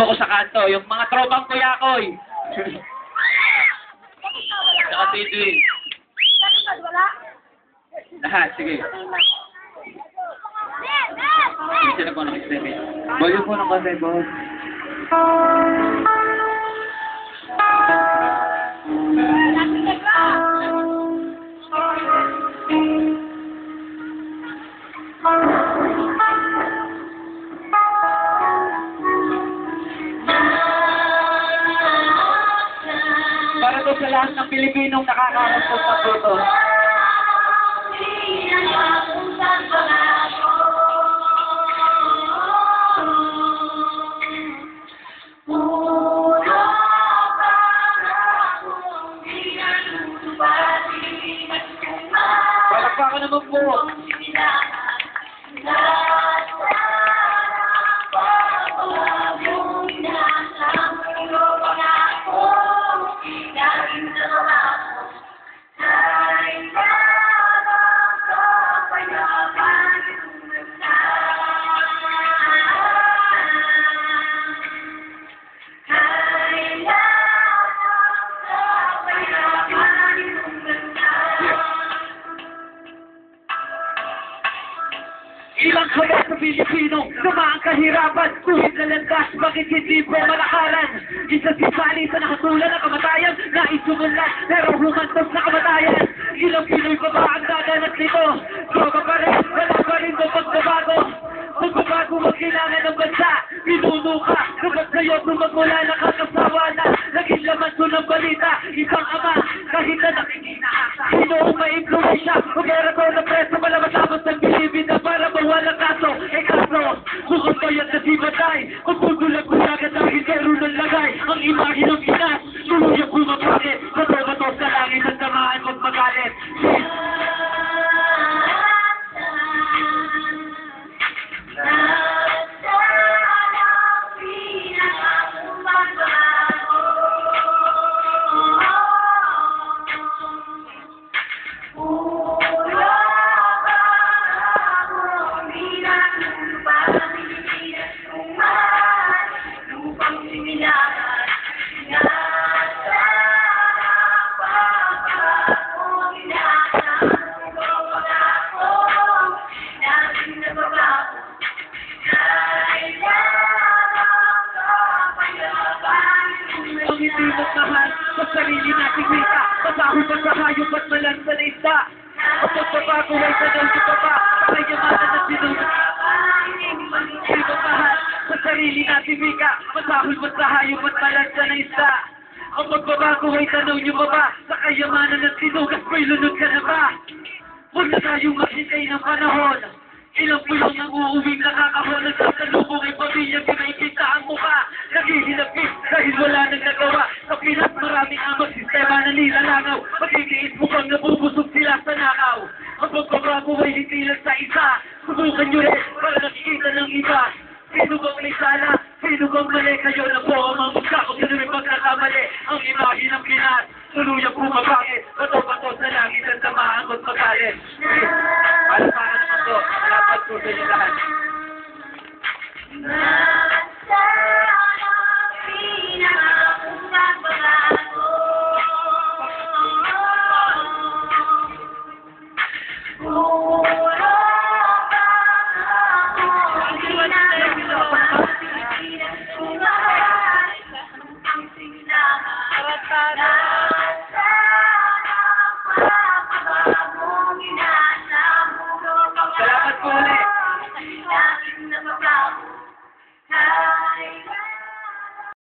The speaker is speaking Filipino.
ako sa kanto, yung mga tropang kuyakoy. Saka Tidwin. Wala. Lahat, sige. Ben! Sino po ng extended? Volume po ng konti, boss. To sa lahat ng Pilipinong nakakarampot ng boto. Palakpakan naman po. Ilang kabat sa Pilipino, dumaan kahirapan, kuhit na landas, bakit hindi po malakaran? Isa si Sally sa nakatula ng kamatayan, nais sumunod, pero humantos na kamatayan. Ilang Pinoy pa ba ang dadanat nito? Droga pa rin, wala pa rin mo pagbabago. Pagbabago mo kailangan ng bansa, pinuno ka, kapag sa'yo tumagmula na, Ang ma-influensya, operador na preso, malamatapos ng bilibid na para mawala kaso, eh kaso, kung ang bayad na di matay, kung pugulang kulagan dahil magmahal sa sarili nating wika, pasahod pa sa hayop at malansa na isda. At pagbabago ay tanong sa baba, sa kayamanan at sinunod. Magmahal sa sarili nating wika, pasahod pa sa hayop at malansa na isda. Ang pagbabago ay nyo ba ba, sa kayamanan at sinugas ko'y lunod ka na ba? Huwag na tayong maghintay ng panahon. Ilang pulong ang uuwing nakakahon at nilalangaw. Magtitiis mukhang nabubusog sila sa nakaw. Ang pagbabago ay hindi lang sa isa. Subukan nyo rin para nakikita ng iba. Sino bang may sala? Sino bang mali? Kayo na po ang mamugka kung sino may pagkakamali. Ang imahe ng Pinas, tuluyang bumabangit. Bato-bato